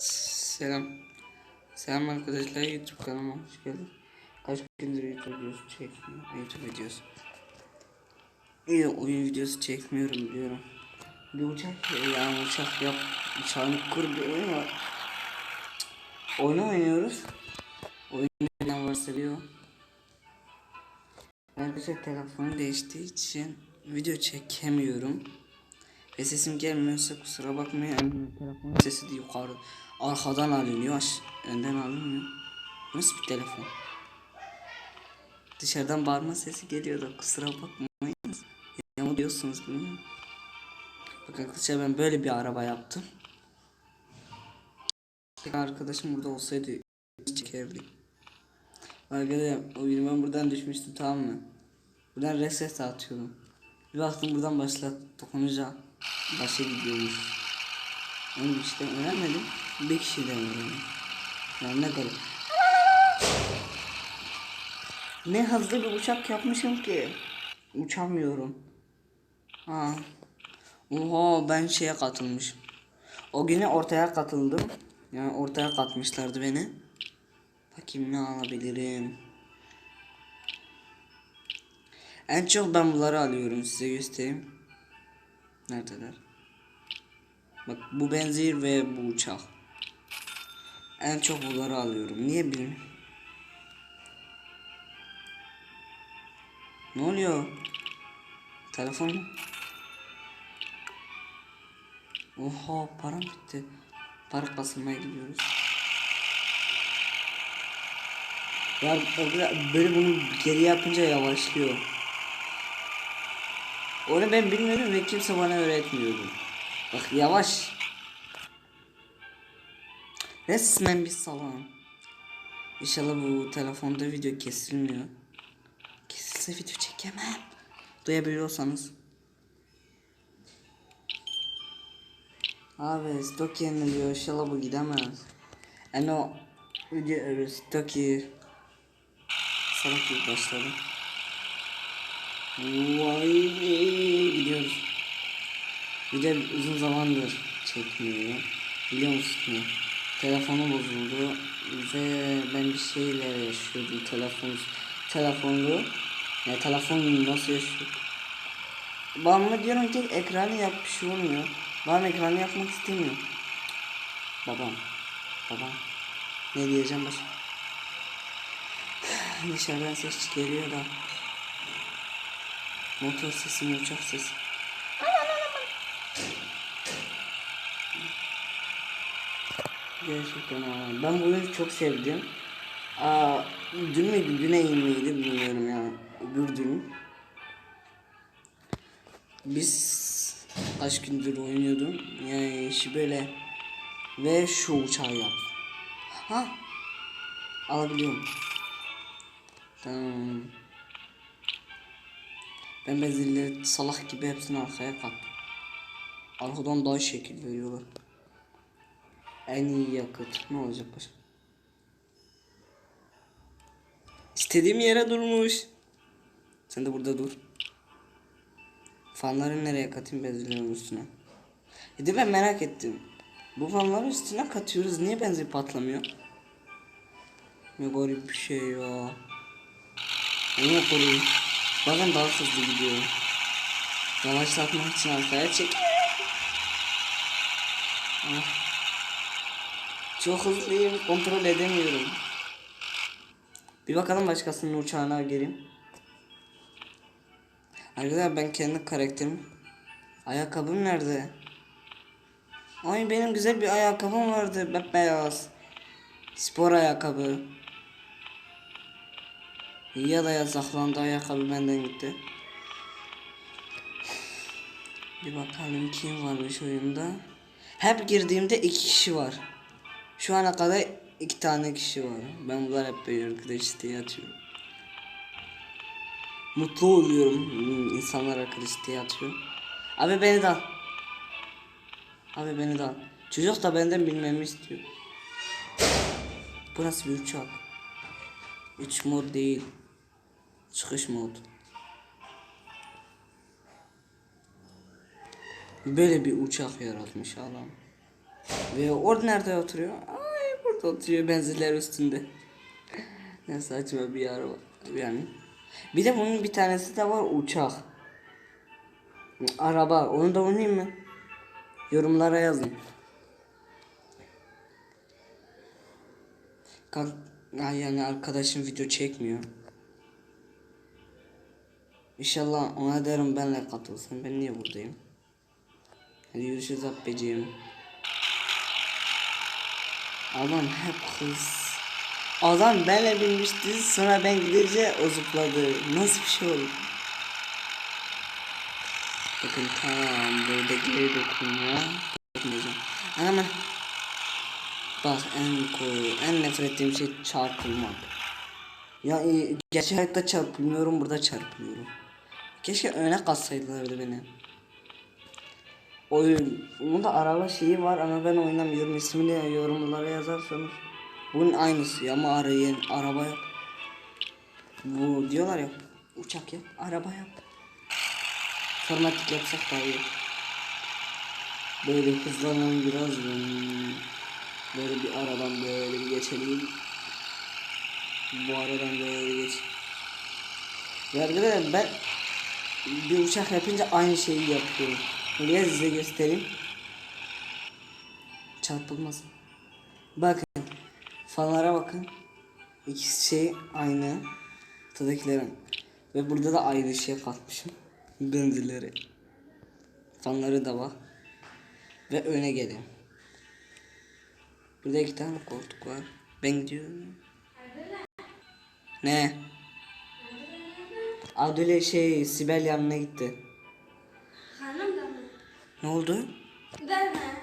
Selam. Selam arkadaşlar YouTube kanalıma hoş geldin. Kaç gündür YouTube videosu çekmiyorum. YouTube videosu. İyi oyun videosu çekmiyorum diyorum. Bir uçak yani uçak yap uçağını kur bir oyun var. Oyunu oynuyoruz. Bilen varsa o. Arkadaşlar telefonu değiştiği için video çekemiyorum. Ve sesim gelmiyorsa kusura bakmayın. Yani sesi de yukarı arkadan alınıyor, aş- önden alınmıyor. Nasıl bir telefon? Dışarıdan bağırma sesi geliyor da kusura bakmayın. Ya diyorsunuz bilmiyorum. Bakın arkadaşlar ben böyle bir araba yaptım. Arkadaşım burada olsaydı çekerdik. Arkadaşlar o gün ben buradan düşmüştüm tamam mı? Buradan reset atıyordum. Bir baktım buradan başlat dokununca başa gidiyormuş. Onu işte öğrenmedim. Bir kişiden öğrendim. Yani ne garip. Ne hızlı bir uçak yapmışım ki. Uçamıyorum. Ha. Oha ben şeye katılmışım. O güne ortaya katıldım. Yani ortaya katmışlardı beni. Bakayım ne alabilirim. En çok ben bunları alıyorum size göstereyim. Neredeler? Bak bu benzir ve bu uçak. En çok bunları alıyorum. Niye bilmiyorum. Ne oluyor? Telefon mu? Oha param bitti. Para kasılmaya gidiyoruz. Ya böyle bunu geri yapınca yavaşlıyor. Onu ben bilmiyordum ve kimse bana öğretmiyordu. Bak yavaş. Resmen bir salağım. İnşallah bu telefonda video kesilmiyor. Kesilse video çekemem. Duyabiliyorsanız. Abi stok yeniliyor. İnşallah bu gidemez. Yani o video stoki salak gibi başladı. Vay gidiyoruz. Bir de uzun zamandır çekmiyor. Biliyor musun? Telefonu bozuldu ve ben bir şeyler yaşıyordum telefon telefonlu. Ya telefon nasıl yaşıyor? Babama diyorum ki ekranı yap bir şey olmuyor. Babam ekranı yapmak istemiyor. Babam. Babam. Ne diyeceğim başka? Dışarıdan ses geliyor da. Motor sesi uçak sesi? Gerçekten ha. Ben bu oyunu çok sevdim. Aa, dün müydü, düne miydi bilmiyorum yani. Öbür dün. Biz kaç gündür oynuyordum. Yani işi böyle. Ve şu uçağı yap. Ha? Alabiliyorum. Tamam. Ben bezilleri salak gibi hepsini arkaya kattım. Arkadan daha şekil veriyorlar. En iyi yakıt. Ne olacak başka? İstediğim yere durmuş. Sen de burada dur. Fanları nereye katayım bezirlerin üstüne? E de ben merak ettim. Bu fanları üstüne katıyoruz. Niye benzin patlamıyor? Ne garip bir şey ya. Onu koruyun. Bazen daha hızlı gidiyor. Yavaşlatmak için arkaya çek. Ah. Çok hızlıyım. Kontrol edemiyorum. Bir bakalım başkasının uçağına gireyim. Arkadaşlar ben kendi karakterim. Ayakkabım nerede? Ay benim güzel bir ayakkabım vardı. Bembeyaz. Spor ayakkabı. Ya da yasaklandı ayakkabı benden gitti. Bir bakalım kim varmış oyunda. Hep girdiğimde iki kişi var. Şu ana kadar iki tane kişi var. Ben bunlar hep böyle arkadaş diye. Mutlu oluyorum hmm, insanlar arkadaş diye. Abi beni de al. Abi beni de al. Çocuk da benden bilmemi istiyor. Bu nasıl bir uçak? 3 mod değil. Çıkış mod. Böyle bir uçak yaratmış adam. Ve orada nerede oturuyor? Ay burada oturuyor benzinler üstünde. ne saçma bir araba yani. Bir de bunun bir tanesi de var uçak. Araba onu da oynayayım mı? Yorumlara yazın. Kank ya yani arkadaşım video çekmiyor. İnşallah ona derim benle katılsın. Ben niye buradayım? Hadi görüşürüz abbeciğim. Adam hep kız. Adam benle binmişti sonra ben gidince o zıpladı. Nasıl bir şey oldu? Bakın tam burada geri dokunma. Dokunmayacağım. Ama bak en koyu, en nefret ettiğim şey çarpılmak. Ya e, gerçek hayatta çarpılmıyorum burada çarpılıyorum. Keşke öne katsaydılardı beni. Oyun, bunda araba şeyi var ama ben oynamıyorum. İsmini yorumlara yazarsanız. Bunun aynısı ama arayın araba yap. Bu diyorlar ya uçak yap, araba yap. Formatik yapsak daha iyi. Böyle hızlanalım biraz. Böyle bir aradan böyle bir geçelim. Bu aradan böyle geç. Ya ben bir uçak yapınca aynı şeyi yapıyorum. Niye size göstereyim? Çarpılmasın. Bakın. Fanlara bakın. İkisi şey aynı. Ortadakilerin. Ve burada da aynı şey katmışım. Benzileri. Fanları da var. Ve öne gelin. Burada iki tane koltuk var. Ben gidiyorum. Ne? Adile şey Sibel yanına gitti. Hanım da mı? Ne oldu? Verme.